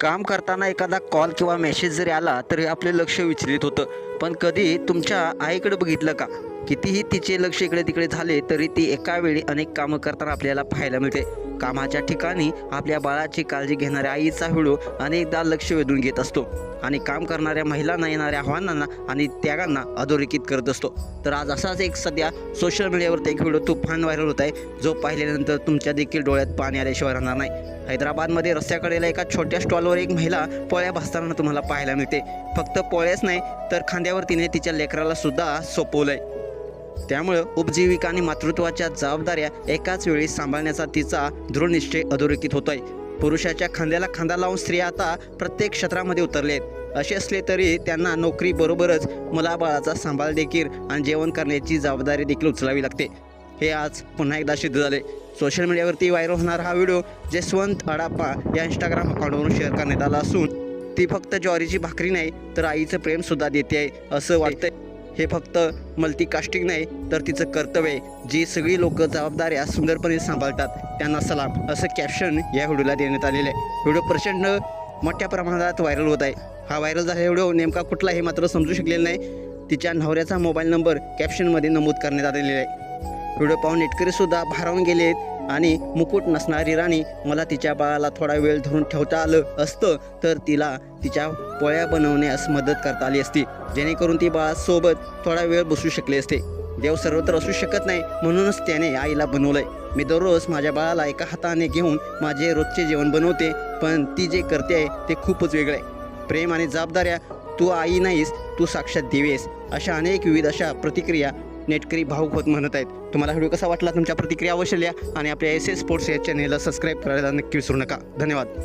काम करताना एखादा कॉल किंवा मेसेज जरी आला तरी आपले लक्ष विचलित होतं. पण कधी तुमच्या आईकडे बघितलं का? कितीही तिचे लक्ष इकडे तिकडे झाले तरी ती एका वेळी अनेक कामं करताना आपल्याला पाहायला मिळते. कामाच्या ठिकाणी आपल्या बाळाची काळजी घेणाऱ्या आईचा व्हिडिओ अनेकदा लक्ष वेधून घेत असतो आणि काम करणाऱ्या महिलांना येणाऱ्या आव्हानांना आणि त्यागांना अधोरेखित करत असतो. तर आज असाच एक सध्या सोशल मीडियावरती एक व्हिडिओ तुफान व्हायरल होत आहे. जो पाहिल्यानंतर तुमच्या देखील डोळ्यात पाणी आल्याशिवाय राहणार नाही. हैदराबादमध्ये रस्त्याकडेला एका छोट्या स्टॉलवर एक महिला पोळ्या भासताना तुम्हाला पाहायला मिळते. फक्त पोळ्याच नाही तर खांद्यावर तिने तिच्या लेकराला सुद्धा आहे त्यामुळं उपजीविका आणि मातृत्वाच्या जबाबदाऱ्या एकाच वेळी सांभाळण्याचा तिचा दृढनिश्चय अधोरेखित होतोय. पुरुषाच्या खांद्याला खांदा लावून स्त्रिया आता प्रत्येक क्षेत्रामध्ये उतरले आहेत असे असले तरी त्यांना नोकरीबरोबरच मुलाबाळाचा सांभाळ देखील आणि जेवण करण्याची जबाबदारी देखील उचलावी लागते. हे आज पुन्हा एकदा सिद्ध झाले. सोशल मीडियावरती व्हायरल होणारा हा व्हिडिओ जसवंत अडाप्पा या इंस्टाग्राम अकाउंटवरून शेअर करण्यात आला असून ती फक्त ज्वारीची भाकरी नाही तर आईचं प्रेमसुद्धा देते आहे असं वाटतंय. हे फक्त मल्टीकास्टिंग नाही तर तिचं कर्तव्य आहे. जी सगळी लोक जबाबदाऱ्या सुंदरपणे सांभाळतात त्यांना सलाम. असं कॅप्शन या व्हिडिओला देण्यात आलेलं आहे. व्हिडिओ प्रचंड मोठ्या प्रमाणात व्हायरल होत आहे. हा व्हायरल झालेला व्हिडिओ नेमका कुठला हे मात्र समजू शकलेलं नाही. तिच्या नवऱ्याचा मोबाईल नंबर कॅप्शनमध्ये नमूद करण्यात आलेला आहे. व्हिडिओ पाहून नेटकरीसुद्धा भारावून गेले आहेत. आणि मुकुट नसणारी राणी मला तिच्या बाळाला थोडा वेळ धरून ठेवता आलं असतं तर तिला तिच्या पोळ्या बनवण्यास मदत करता आली असती जेणेकरून ती बाळासोबत थोडा वेळ बसू शकले असते. देव सर्वत्र असू शकत नाही म्हणूनच त्याने आईला बनवलंय. मी दररोज माझ्या बाळाला एका हाताने घेऊन माझे रोजचे जेवण बनवते पण ती जे करते आहे ते खूपच वेगळं. आहे प्रेम आणि जबाबदाऱ्या तू आई नाहीस तू साक्षात देवी आहेस. अशा अनेक विविध अशा प्रतिक्रिया नेटकरी भाऊक होत म्हणत आहेत. तुम्हाला व्हिडिओ कसा वाटला? तुमच्या प्रतिक्रिया अवश्य लिहा आणि आपल्या एस एस स्पोर्ट्स या चॅनेलला सबस्क्राईब करायला नक्की विसरू नका. धन्यवाद.